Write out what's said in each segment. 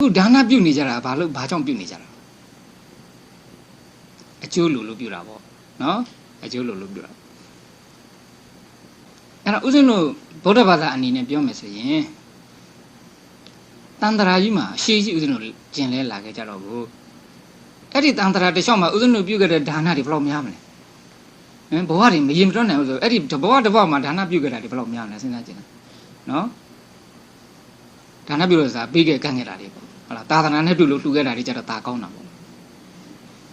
ခုဒါနပြုနေကြတာဘာလို့ဘာကြောင့်ပြုနေကြတာအကျိုးလို့လို့ပြုတာပေါ့နော်အကျိုးလို့လို့ပြုတာအဲ့တော့ဦးဇင်းတို့ဗုဒ္ဓဘာသာအနေနဲ့ပြောမယ်ဆိုရင်တန်တရာကြီးမှာအရှိရှိဦးဇင်းတို့ကျင်လဲလာခဲ့ကြတော့ဘူးအဲ့ဒီတန်တရာတစ်လျှောက်မှာဦးဇင်းတို့ပြုခဲ့တဲ့ဒါနတွေဘယ်လောက်များမလဲဟင်ဘဝတွေမရင်မတွက်နိုင်ဘူးဆိုအဲ့ဒီဘဝတစ်ဘဝမှာဒါနပြုခဲ့တာတွေဘယ်လောက်များမလဲစဉ်းစားကြည့်နော်ဒါနပြုလို့ဆိုတာပြီးခဲ့ကန့်ခဲ့တာတွေပေါ့ ဟုတ်လားသာသနာနဲ့တူလို့တူခဲ့တာတွေကြတော့ဒါကောင်းတာပေါ့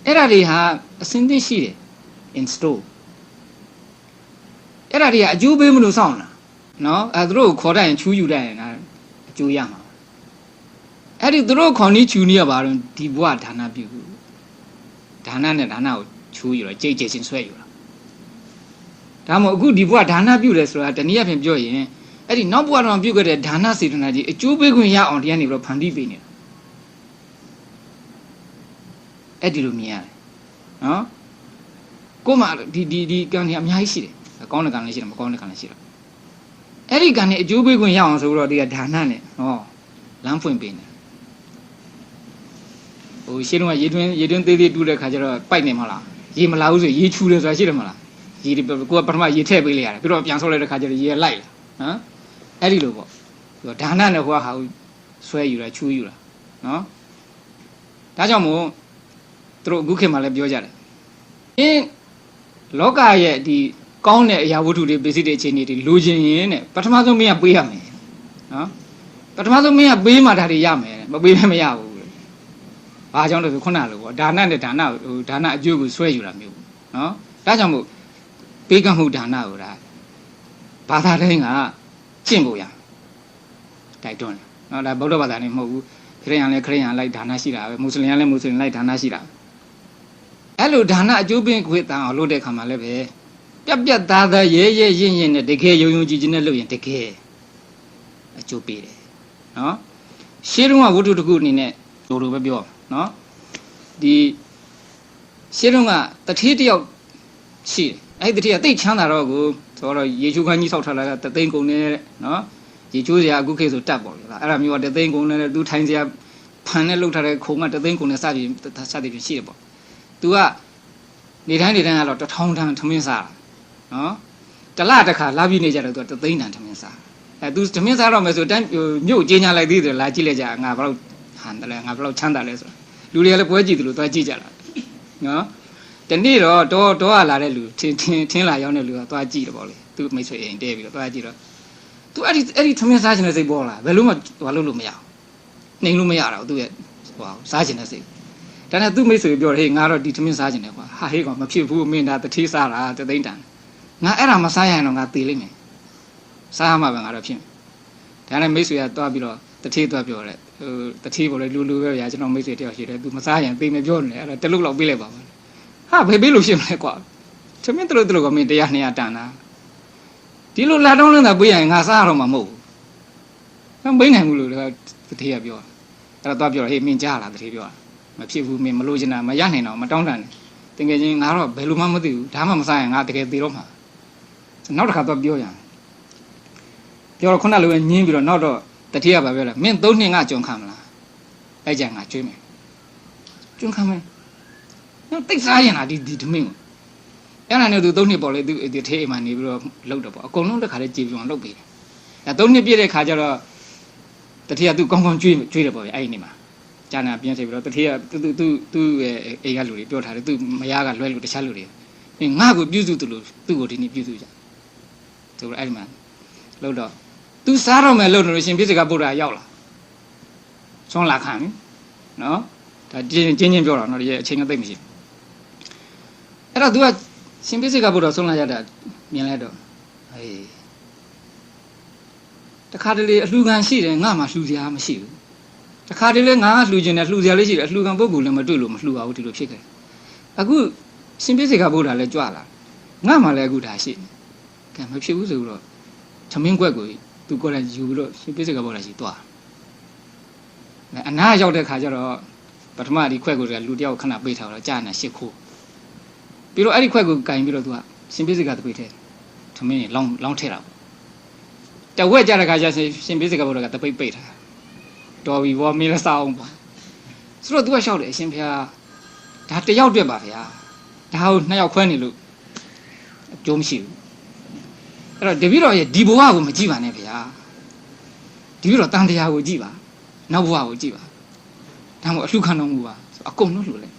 အဲ့ဒါတွေဟာအစင်းသိရှိတယ် in store အဲ့ဒါတွေကအကျိုးပေးမလို့စောင့်တာနော်အဲသူတို့ကိုခေါ်တတ်ရင်ချူးယူတတ်ရင်ဒါအကျိုးရမှာအဲ့ဒီသူတို့ခေါ်နီးချူနီးရပါတော့ဒီဘဝဒါနပြုဒါနနဲ့ဒါနကိုချူးယူတော့ကြိတ်ကြိတ်ချင်းဆွဲယူတာဒါမှမဟုတ်အခုဒီဘဝဒါနပြုတယ်ဆိုတာတနည်းအားဖြင့်ပြောရင်အဲ့ဒီနောက်ဘဝတော့ပြုခဲ့တဲ့ဒါနစေတနာကြီးအကျိုးပေးခွင့်ရအောင်တရားနေပြီးတော့ဖန်တီးပေးနေတာ အဲ့ဒီလိုမြင်ရတယ်နော်ကို့မှာဒီဒီဒီကံကြီးအများကြီးရှိတယ်ကောင်းတဲ့ကံလည်းရှိတယ်မကောင်းတဲ့ကံလည်းရှိတယ်အဲ့ဒီကံနဲ့အကျိုးပေးခွင့်ရအောင်ဆိုတော့ဒီကဒါနနဲ့ဟောလမ်းဖွင့်ပေးနေဟိုရှင်းတော့ရေတွင်းရေတွင်းသေးသေးတူးတဲ့ခါကျတော့ပိုက်နေမလားရေမလာဘူးဆိုရေချူတယ်ဆိုတာရှိတယ်မလားရေကိုကပထမရေထည့်ပေးလိုက်ရတယ်ပြီးတော့ပြန်ဆောက်လိုက်တဲ့ခါကျတော့ရေလိုက်လာဟမ်အဲ့ဒီလိုပေါ့ဒါဒါနနဲ့ဟိုကဟာဆွဲယူတာချူးယူတာနော်ဒါကြောင့်မို့ သူတို့အခုခေတ်မှာလည်းပြောကြတယ်အင်းလောကရဲ့ဒီကောင်းတဲ့အရာဝတ္ထုတွေပစ္စည်းတွေအခြေအနေတွေလိုချင်ရင်တဲ့ပထမဆုံးမင်းကပေးရမယ်နော်ပထမဆုံးမင်းကပေးမှဒါတွေရမယ်မပေးလည်းမရဘူးတဲ့ဘာကြောင့်လဲဆိုခုနလိုပေါ့ဒါနနဲ့ဒါနဟိုဒါနအကျိုးကိုဆွဲယူတာမျိုးနော်ဒါကြောင့်မို့ပေးကမှုဒါနကိုဒါဘာသာတိုင်းကကျင့်ဖို့ရတိုက်တွန်းတယ်နော်ဒါဗုဒ္ဓဘာသာနဲ့မဟုတ်ဘူးခရစ်ယာန်လည်းခရစ်ယာန်လိုက်ဒါနရှိတာပဲမွတ်စလင်ကလည်းမွတ်စလင်လိုက်ဒါနရှိတာ အဲ့လိုဒါနအကျိုးပင်ခွေတန်အောင်လုပ်တဲ့ခါမှာလည်းပဲပြက်ပြက်သားသားရဲရဲရင့်ရင့်နဲ့တကယ်ယုံယုံကြည်ကြည်နဲ့လုပ်ရင်တကယ်အကျိုးပေးတယ်နော်ရှင်းတော့ဝတ္ထုတစ်ခုအနေနဲ့လိုလိုပဲပြောနော်ဒီရှင်းတော့ကတတိတယောက်ရှိတယ်အဲ့ဒီတတိကတိတ်ချမ်းသာတော့ကိုဆိုတော့ရေချိုးခန်းကြီးဆောက်ထားတာကတသိန်းကုန်နေတဲ့နော်ရေချိုးစရာအခုခေတ်ဆိုတတ်ပေါ့လေအဲ့ဒါမျိုးကတသိန်းကုန်နေတဲ့သူထိုင်စရာဖန်နဲ့လှုပ်ထားတဲ့ခုံကတသိန်းကုန်နဲ့စသည်စသည်ဖြင့်ရှိတယ်ပေါ့ သူကနေတိုင်းနေတိုင်းကတော့တထောင်တန်းထမင်းစားတာနော်တလတခါလာပြီးနေကြတော့သူကတသိန်းတန်းထမင်းစားအဲသူထမင်းစားတော့မယ်ဆိုတန်းမြို့ကျင်းချလိုက်သေးတယ်လာကြည့်လိုက်ကြငါဘလောက်ဟန်တယ်လဲငါဘလောက်ချမ်းသာလဲဆိုလူတွေကလည်းပွဲကြည့်တယ်လို့သွားကြည့်ကြတာနော်တနေ့တော့တော့တော့လာတဲ့လူထင်းထင်းထင်းလာရောက်တဲ့လူကသွားကြည့်တယ်ပေါ့လေသူမိတ်ဆွေအိမ်တဲပြီးတော့သွားကြည့်တော့သူအဲ့ဒီအဲ့ဒီထမင်းစားခြင်းတဲ့စိတ်ပေါ်လာဘယ်လို့မှဘာလို့လို့မရဘူးနှိမ်လို့မရတော့သူရဲ့ဟိုစားခြင်းတဲ့စိတ် ဒါနဲ့သူ့မိတ်ဆွေပြောတယ်ဟေးငါတော့ဒီထမင်းစားကျင်တယ်ကွာဟာဟေးကောင်မဖြစ်ဘူးမင်းဒါတတိစားတာတသိန်းတန်ငါအဲ့ဒါမစားရရင်တော့ငါသေလိမ့်မယ်စားရမှာပဲငါတော့ဖြစ်မယ်ဒါနဲ့မိတ်ဆွေကတွားပြီးတော့တတိတွားပြောတယ်ဟိုတတိပေါ်လေလူလူပဲဗျာကျွန်တော်မိတ်ဆွေတယောက်ရှိတယ်သူမစားရင်သေမပြောနေတယ်အဲ့ဒါတလုတ်လောက်ပေးလိုက်ပါမယ်ဟာဘယ်ပေးလို့ဖြစ်မလဲကွာထမင်းတလုတ်တလုတ်ကမင်းတရား200တန်တာဒီလိုလာတော့လင်းတာပေးရင်ငါစားရတော့မှာမဟုတ်ဘူးမင်းနိုင်ဘူးလို့တတိကပြောအဲ့တော့တွားပြောဟေးမင်းကြားလားတတိပြောတာ မဖြစ်ဘူးမင်းမလို့ချင်တာမရနိုင်တော့မတောင်းတနဲ့တကယ်ချင်းငါတော့ဘယ်လိုမှမသိဘူးဒါမှမစားရင်ငါတကယ်သေတော့မှာနောက်တစ်ခါတော့ပြောရအောင်ပြောတော့ခုနလိုပဲညင်းပြီးတော့နောက်တော့တတိယပါပြောလားမင်းသုံးနှစ်ငါကြုံခံမလားအဲ့ကြငါကျွေးမယ်ကြုံခံမယ်နော်တိတ်စားရင်လားဒီဒီဓမင်းကိုအဲ့ဒါနဲ့သူသုံးနှစ်ပေါ်လေသူဒီထေးအိမ်မှာနေပြီးတော့လှုပ်တော့ပေါ့အကုန်လုံးတစ်ခါလေးကြည်ပြောင်းလှုပ်ပေးတယ်အဲသုံးနှစ်ပြည့်တဲ့ခါကျတော့တတိယသူကောင်းကောင်းကျွေးကျွေးတယ်ပေါ့ဗျအဲ့ဒီနေမှာ ကျန်တာပြင်းထည့်ပြီးတော့တတိယသူသူသူသူ့ရဲ့အိမ်ကလူတွေပြောထားတယ်သူမယားကလွဲလို့တခြားလူတွေအင်းငါ့ကိုပြုစုသူလို့သူ့ကိုဒီနေ့ပြုစုကြဆိုတော့အဲ့ဒီမှာလို့တော့သူစားတော့မယ်လို့လို့ရှင်ပြည့်စကဗုဒ္ဓရောက်လာဆွမ်းလာခံနော်ဒါကျင်းချင်းချင်းပြောတာနော်ဒီရဲ့အချိန်ကသိမ့်မရှိအဲ့တော့ तू ကရှင်ပြည့်စကဗုဒ္ဓဆွမ်းလာရတာမြင်လိုက်တော့ဟေးတခါတလေအလှူခံရှိတယ်ငါမှလှူစရာမရှိဘူး တခါတည်းလဲငါကလှူခြင်းနဲ့လှူစရာလေးရှိတယ်အလှူခံပုဂ္ဂိုလ်လည်းမတွေ့လို့မလှူပါဘူးဒီလိုဖြစ်ခဲ့အခုရှင်ပြည့်စေကဗုဒ္ဓလည်းကြွလာငါမှလည်းအခုဒါရှိကဲမဖြစ်ဘူးဆိုတော့သမင်းကွက်ကိုသူကိုယ်တိုင်ယူပြီးတော့ရှင်ပြည့်စေကဗုဒ္ဓရှိသွားအနာရောက်တဲ့ခါကျတော့ပထမဒီခွက်ကိုလူတယောက်ခဏပေးထားတော့ကြာနေရှစ်ခိုးပြီးတော့အဲ့ဒီခွက်ကိုကင်ပြီးတော့သူကရှင်ပြည့်စေကတပိတ်ထဲသမင်းလောင်းလောင်းထဲတာပေါ့တဝက်ကြတဲ့ခါကျရှင်ပြည့်စေကဗုဒ္ဓကတပိတ်ပိတ်ထား တော်ပြီဘောမင်းလည်းစားအောင်ပေါ့ဆိုတော့ तू ကလျှောက်တယ်အရှင်ဘုရားဒါတစ်ယောက်တွေ့ပါဗျာဒါကိုနှစ်ယောက်ခွဲနေလို့အကျိုးမရှိဘူးအဲ့တော့တပည့်တော်ရဲ့ဒီဘဝကိုမကြည့်ပါနဲ့ဗျာတပည့်တော်တန်တရားကိုကြည့်ပါနောက်ဘဝကိုကြည့်ပါဒါမှမဟုတ်အလှခံတော်မူပါဆိုအကုန်လုံးလှူလိုက်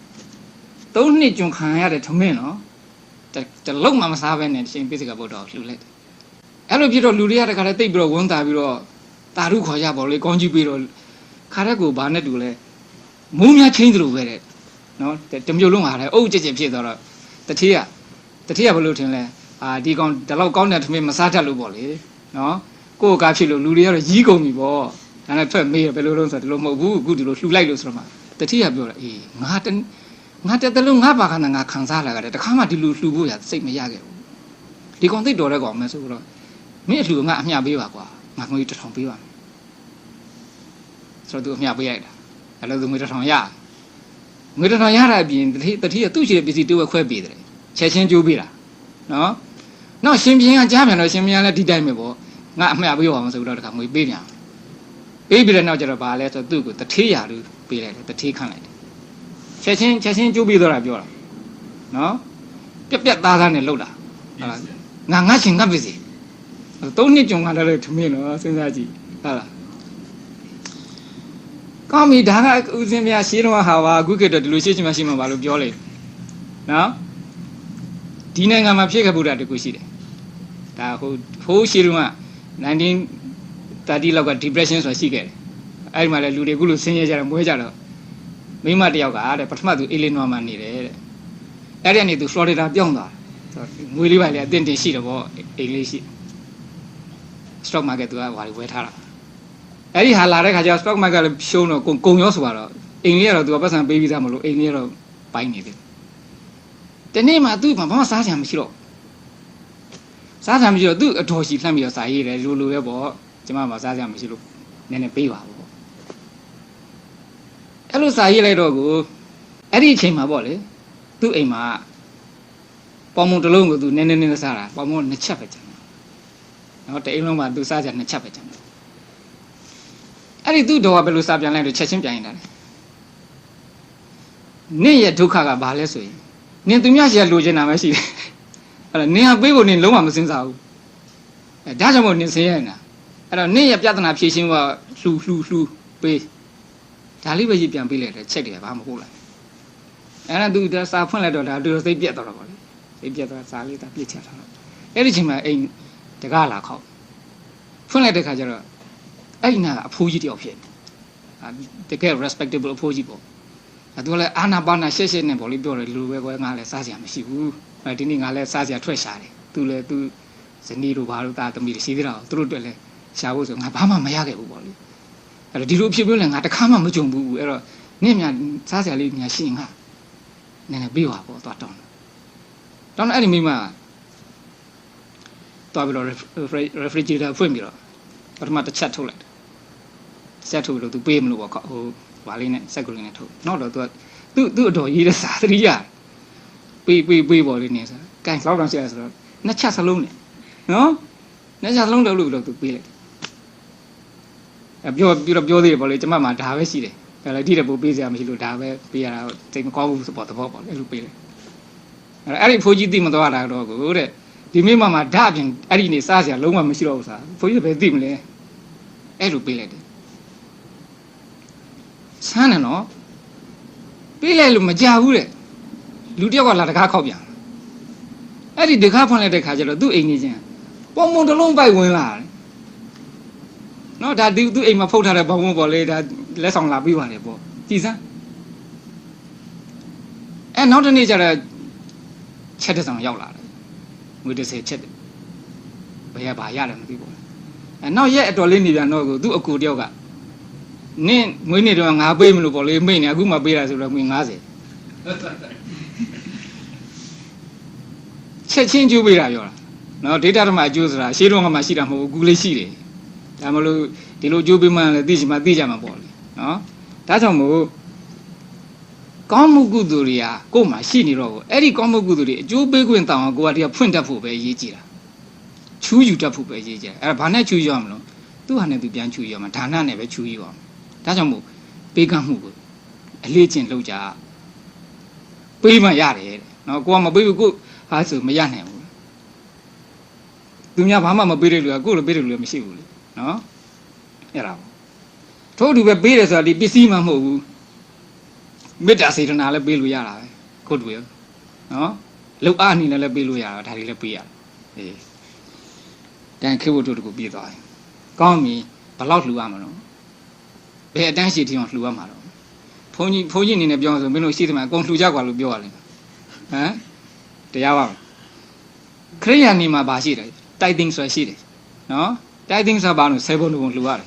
သုံးနှစ်ကျွန်ခံရတဲ့ထမင်းနော်တတလုံးမှမစားဘဲနဲ့ရှင်ပိစိကဗုဒ္ဓကိုလှူလိုက်တယ်အဲ့လိုဖြစ်တော့လူတွေကတခါတည်းတိတ်ပြီးတော့ဝန်တာပြီးတော့တာရုခေါ်ရပါလေကောင်းကြီးပြီးတော့ ခါရက်ကိုဘာနဲ့တူလဲမိုးများချင်းသလိုပဲတဲ့နော်တမျိုးလုံးဟာလည်းအုပ်ကြက်ကြက်ဖြစ်သွားတော့တတိယတတိယဘယ်လိုထင်လဲအာဒီကောင်ဒီလောက်ကောင်းတဲ့ထမင်းမစားတတ်လို့ပေါ့လေနော်ကိုယ့်ကားဖြစ်လို့လူတွေကတော့ရီးကုန်ပြီပေါ့ဒါနဲ့ထွက်မေးရဘယ်လိုလုပ်ဆိုတော့ဒီလိုမဟုတ်ဘူးအခုဒီလိုလှူလိုက်လို့ဆိုတော့မှတတိယပြောတယ်အေးငါတငါတက်တလုံးငါပါခဏငါခံစားလာကြတယ်တခါမှဒီလိုလှူဖို့ရစိတ်မရခဲ့ဘူးဒီကောင်သိတော်တဲ့ကောင်မဲဆိုတော့မင်းအလှူငါအမျှပေးပါကွာငါငွေတစ်ထောင်ပေးပါမယ် ဆိုတော့သူအမျှပေးလိုက်တာအဲ့လိုသူငွေတစ်ထောင်ရငွေတစ်ထောင်ရတာအပြင်တတိတတိယသူ့ရှိတဲ့ပစ္စည်းတူဝက်ခွဲပေးတယ်ချက်ချင်းကျိုးပေးတာနော်နောက်ရှင်ပြင်းကကြားပြန်တော့ရှင်ပြင်းကလည်းဒီတိုင်းပဲပေါ့ငါအမျှပေးပါမယ်ဆိုတော့တခါငွေပေးပြန်ပေးပြီးတဲ့နောက်ကျတော့ဗာလဲဆိုသူ့ကိုတထေးရလူပေးလိုက်တယ်တထေးခန့်လိုက်တယ်ချက်ချင်းချက်ချင်းကျိုးပေးတော့တာပြောတာနော်ပြက်ပြက်သားသားနဲ့လှုပ်တာဟုတ်လားငါငါရှင်ငါပစ္စည်းသုံးနှစ်ကြုံကလည်းထမင်းတော့စဉ်းစားကြည့်ဟုတ်လား ကောင်းပြီဒါကဦးစင်းမြရှင်းတော့ဟာပါအခုခေတ်တော့ဒီလိုရှင်းချင်မှရှင်းမှာပါလို့ပြောလိုက်နော်ဒီနိုင်ငံမှာဖြစ်ခဲ့မှုတာတကူရှိတယ်ဒါဟိုဟိုးရှင်းတော့1930လောက်က depression ဆိုတာရှိခဲ့တယ်အဲ့ဒီမှာလည်းလူတွေအခုလိုဆင်းရဲကြတယ်မွေးကြတော့မိမတယောက်ကတဲ့ပထမသူအီလီနွာမှာနေတယ်တဲ့အဲ့ဒီကနေသူဖလော်ရီဒါပြောင်းသွားတယ်ငွေလေးပါလေအတင်းတင်ရှိတယ်ပေါ့အိမ်လေးရှိ stock market သူကဟွာဝယ်ထားတာ အဲ့ဒီဟာလာတဲ့ခါကျတော့ stock market လည်းရှုံးတော့ကုံကုံရောဆိုတော့အိမ်လေးကတော့သူကပတ်စံပေးပြီးသားမလို့အိမ်လေးကတော့ပိုင်းနေတယ်တနေ့မှသူ့မှာဘာမှစားချင်မရှိတော့စားချင်မရှိတော့သူ့အတော်ရှိလှမ်းပြီးတော့စာရေးတယ်လိုလိုပဲပေါ့ကျမမှာစားချင်မရှိလို့နည်းနည်းပေးပါပေါ့အဲ့လိုစာရေးလိုက်တော့ကိုအဲ့ဒီအချိန်မှာပေါ့လေသူ့အိမ်မှာပေါ်မုံတစ်လုံးကိုသူနည်းနည်းနည်းစားတာပေါ်မုံနှစ်ချက်ပဲကျန်နော်တအိမ်လုံးမှာသူစားကြနှစ်ချက်ပဲကျန်တယ် အဲ့ဒီသူ့တော်ကဘယ်လိုစားပြန်လိုက်လို့ချက်ချင်းပြန်ရင်တာလဲနင့်ရဲ့ဒုက္ခကဘာလဲဆိုရင်နင်သူများရှိရလိုချင်တာပဲရှိတယ်အဲ့တော့နင်ဟာပေးဖို့နင်လုံးဝမစင်စားဘူးအဲဒါကြောင့်မို့နင်ဆင်းရဲနေတာအဲ့တော့နင့်ရဲ့ပြဿနာဖြေရှင်းဖို့လှူလှူလှူပေးဒါလေးပဲကြီးပြန်ပေးလိုက်တယ်ချက်တယ်ဘာမဟုတ်လားအဲ့ဒါသူစာဖွင့်လိုက်တော့ဒါသူစိတ်ပြက်တော့တော့ဗောလေစိတ်ပြက်တော့စာလေးဒါပြစ်ချက်ထားတော့အဲ့ဒီချိန်မှာအိမ်တကားလာခောက်ဖွင့်လိုက်တဲ့ခါကျတော့ အဲ့ဒီနာကအဖိုးကြီးတယောက်ဖြစ်နေတကယ် respectable အဖိုးကြီးပေါ့အဲသူကလည်းအာနာပါနာရှက်ရှက်နဲ့ပေါ့လေပြောတယ်လူပဲကွယ်ငါလည်းစားစရာမရှိဘူးအဲဒီနေ့ငါလည်းစားစရာထွက်ရှာတယ်သူလည်းသူဇနီးတို့ဘာလို့တာသမီးတွေရှိသေးတာသူတို့တွေ့လဲရှာဖို့ဆိုငါဘာမှမရခဲ့ဘူးပေါ့လေအဲ့တော့ဒီလိုဖြစ်ပြောလဲငါတခါမှမကြုံဘူးအဲ့တော့နင့်မြစားစရာလေးညာရှိရင်ငါနည်းနည်းပြီးပါပေါ့သွားတောင်းတောင်းအဲ့ဒီမိမသွားပြီးတော့ refrigerator ဖွင့်ပြီးတော့ပထမတစ်ချက်ထုတ်လိုက် ဆက်ထုတ်လို့သူပေးမလို့ပေါ့ဟိုဘာလေးနဲ့စက်ကလေးနဲ့ထုတ်နောက်တော့သူကသူ့သူ့အတော်ရေးတဲ့စာသတိရပေးပေးပေးပေါ်လေးနေစားကန်လောက်တော့ဆရာဆိုတော့နှစ်ချက်စလုံးနဲ့နော်နှစ်ချက်စလုံးတော့လို့လို့သူပေးလိုက်အပြောပြီးတော့ပြောသေးတယ်ပေါ့လေကျမမှာဒါပဲရှိတယ်ဒါလည်းဒီတဲ့ပို့ပေးစရာမရှိလို့ဒါပဲပေးရတာစိတ်မကောင်းဘူးဆိုပေါ့သဘောပေါ့လေအဲ့လိုပေးလိုက်အဲ့အဲ့ဒီဖိုးကြီးသိမသွားတာတော့ကိုတဲ့ဒီမိမမှာဓာတ်ပြင်အဲ့ဒီနေစားစရာလုံးဝမရှိတော့ဘူးစားဖိုးကြီးပဲသိမလဲအဲ့လိုပေးလိုက်တယ် ဆန်းတယ်နော်ပေးလိုက်လို့မကြဘူးတဲ့လူတယောက်ကလာတကားခောက်ပြန်အဲ့ဒီတကားဖွင့်လိုက်တဲ့ခါကျတော့သူ့အိမ်ကြီးချင်းပုံမုံတစ်လုံးပိုက်ဝင်လာတယ်နော်ဒါသူသူ့အိမ်မှာဖုတ်ထားတဲ့ဘောင်ဘုံပေါ်လေဒါလက်ဆောင်လာပြီးပါတယ်ပေါ့ကြည်စမ်းအဲနောက်တစ်နေ့ကျတော့ချက်တဲ့ဆောင်ရောက်လာတယ်ငွေ30ချက်တယ်ဘယ်ရဘာရတယ်မသိဘူးအဲနောက်ရက်အတော်လေးနေပြန်တော့ကိုသူ့အကူတယောက်က နင့်ငွေနေတော့ငါပေးမလို့ပေါ့လေမိတ်နေအခုမှပေးတာဆိုတော့ငွေ90ချက်ချင်းကျိုးပေးတာပြောတာနော်ဒေတာဓမ္မအကျိုးဆိုတာရှေးတော့ကမှရှိတာမဟုတ်ဘူးကူလေးရှိတယ်ဒါမလို့ဒီလိုကျိုးပေးမှလည်းသိချင်မှသိကြမှာပေါ့လေနော်ဒါကြောင့်မို့ကောင်းမှုကုသိုလ်တွေကကိုယ်မှာရှိနေတော့ကိုအဲ့ဒီကောင်းမှုကုသိုလ်တွေအကျိုးပေးခွင့်တောင်းအောင်ကိုယ်ကတည်းကဖွင့်တတ်ဖို့ပဲအရေးကြီးတာချူးယူတတ်ဖို့ပဲအရေးကြီးတယ်အဲ့ဒါဘာနဲ့ချူးယူရမလို့သူ့ဟာနဲ့သူပြန်ချူးယူရမှာဒါနနဲ့ပဲချူးယူအောင် ဒါဒါကြောင့်မို့ပေးကမ်းမှုကိုအလေးကျင့်လုပ်ကြပေးမှရတယ်တဲ့နော်ကိုကမပေးဘူးကိုဟာဆိုမရနိုင်ဘူးသူများဘာမှမပေးတဲ့လူကကိုလိုပေးတဲ့လူလည်းမရှိဘူးလေနော်အဲ့ဒါပေါ့ထို့အတူပဲပေးတယ်ဆိုတာဒီပစ္စည်းမှမဟုတ်ဘူးမေတ္တာစေတနာလည်းပေးလို့ရတာပဲကိုတူရနော်လောက်အားအနေနဲ့လည်းပေးလို့ရတာဒါတွေလည်းပေးရတယ်အေးတန်ခေဖို့တို့တကူပြေးသွားတယ်ကောင်းပြီဘယ်လောက်လှူရမလို့ဘ ယ်အတန်းရှိတီအောင်လှူရမှာတော့ဘုန်းကြီးဘုန်းကြီးအနေနဲ့ပြောဆိုမင်းတို့ရှိတယ်မှာအကုန်လှူကြကွာလို့ပြောရလိမ့်မယ်ဟမ်တရားပါမလားခရိယာနေမှာဘာရှိတယ်တိုက်တင်ဆိုတာရှိတယ်နော်တိုက်တင်ဆိုတာဘာလို့ဆယ်ဘုံလုံးလှူရတယ်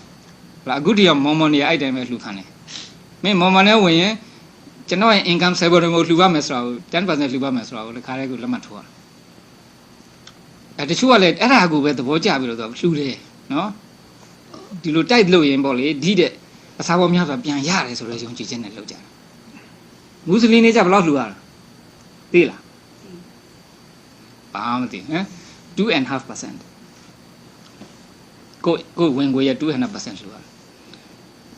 ဟလာအခုတည်းကမော်မော်နေအဲ့တိုင်းပဲလှူခံတယ်မင်းမော်မော်နဲ့ဝင်ရင်ကျွန်တော်ရဲ့ income ဆယ်ဘုံလုံးကိုလှူပါမယ်ဆိုတာကို10%လှူပါမယ်ဆိုတာကိုလည်းခါရဲကိုလက်မှတ်ထိုးရအဲတချို့ကလည်းအဲ့ဒါကိုပဲသဘောကျပြီးတော့သူလှူတယ်နော်ဒီလိုတိုက်လို့ရင်ပေါ့လေဒီတဲ့ အစာပေါ်များဆိုပြန်ရတယ်ဆိုတော့ယုံကြည်ခြင်းနဲ့လုပ်ကြတယ်မွတ်စလင်တွေကြဘယ်လောက်လှူရတာသိလားဘာမှမသိဟမ်2.5%ကိုကိုဝင်ကိုရ2.5%လှူရ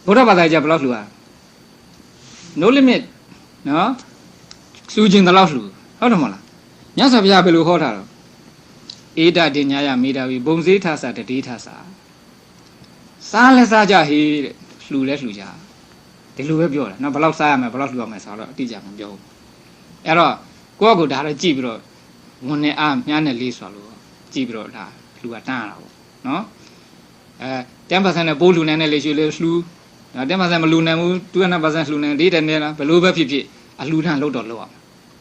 ဗုဒ္ဓဘာသာကြဘယ်လောက်လှူရ no limit နော်လှူခြင်းတလောက်လှူဟုတ်တယ်မဟုတ်လားမြတ်စွာဘုရားဘယ်လိုဟောထားတော့ဧဒတင်ညာယမေတာဝီဘုံစည်းထဆာတတိထဆာစားလဲစားကြဟေးတဲ့ လှူလဲလှူကြဒီလိုပဲပြောတာနော်ဘယ်လောက်စားရမယ်ဘယ်လောက်လှူရမယ်ဆိုတော့အတိအကျမပြောဘူးအဲ့တော့ကိုယ့်အကူဒါတော့ကြည့်ပြီးတော့ဝန်နဲ့အားမြားနဲ့လေးဆိုလို့ကြည့်ပြီးတော့ဒါလှူတာတန်းရတာပေါ့နော်အဲ10%နဲ့ပိုးလှူနိုင်တဲ့လေရွှေလေးလှူနော်10%မလှူနိုင်ဘူး200%လှူနိုင်ဒီတဲ့နဲ့လားဘယ်လိုပဲဖြစ်ဖြစ်အလှူထမ်းလို့တော့လောက်အောင်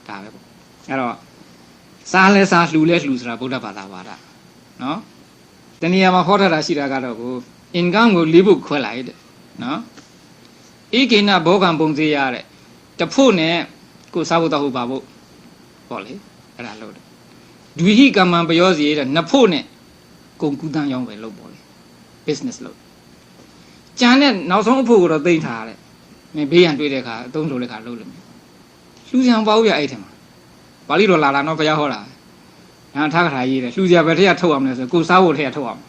ဒါပဲပေါ့အဲ့တော့စားလဲစားလှူလဲလှူဆိုတာဗုဒ္ဓဘာသာပါတာနော်တနည်းအားမှာဟောထားတာရှိတာကတော့ကို income ကိုလေးဖို့ခွဲလိုက်တဲ့ နော်ဧကိနဘောကံပုံစေးရတဲ့တဖို့နဲ့ကိုစားဖို့တော့ဟုတ်ပါဖို့ပေါ့လေအဲ့ဒါလို့ဒွိဟိကမ္မံပယောစီတဲ့နှစ်ဖို့နဲ့ကုန်ကူးတန်းရောင်းပဲလုပ်ပေါ့လေ business လုပ်ကြံတဲ့နောက်ဆုံးအဖို့ကိုတော့သိမ့်ထားရတယ်မင်းဘေးရန်တွေ့တဲ့အခါအသုံးလိုတဲ့အခါလုပ်လို့မယ်လှူစံပေါ့ဗျအဲ့ထင်မှာပါဠိတော်လာလာတော့ဘုရားဟောတာညာထားခါရေးတယ်လှူစရာဘယ်ထက်ကထုတ်အောင်လဲဆိုကိုစားဖို့ထက်ကထုတ်အောင်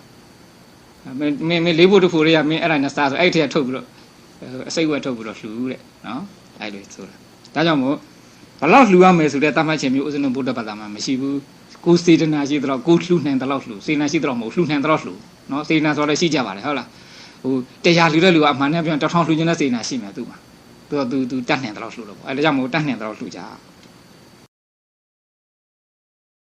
မင်းမင်းမင်းလေးဖို့တစ်ဖို့တွေကမင်းအဲ့ဒါနဲ့စားဆိုအဲ့ထက်ကထုတ်ပြီးတော့အစိတ်ဝက်ထုတ်ပြီးတော့လှူတဲ့နော်အဲ့လိုဆိုတာဒါကြောင့်မို့ဘလောက်လှူရမယ်ဆိုတဲ့တတ်မှတ်ခြင်းမျိုးဥစ္စနဘုဒ္ဓဘာသာမှာမရှိဘူးကိုစေတနာရှိတော့ကိုလှူနိုင်တယ်လို့လှူစေတနာရှိတော့မဟုတ်လှူနိုင်တယ်လို့လှူနော်စေတနာဆိုလည်းရှိကြပါတယ်ဟုတ်လားဟိုတရားလှူတဲ့လူကအမှန်နဲ့ပြောတစ်ထောင်လှူခြင်းနဲ့စေတနာရှိမယ်သူ့မှာသူကသူသူတတ်နိုင်တယ်လို့လှူလို့ပေါ့အဲဒါကြောင့်မို့တတ်နိုင်တယ်လို့လှူကြ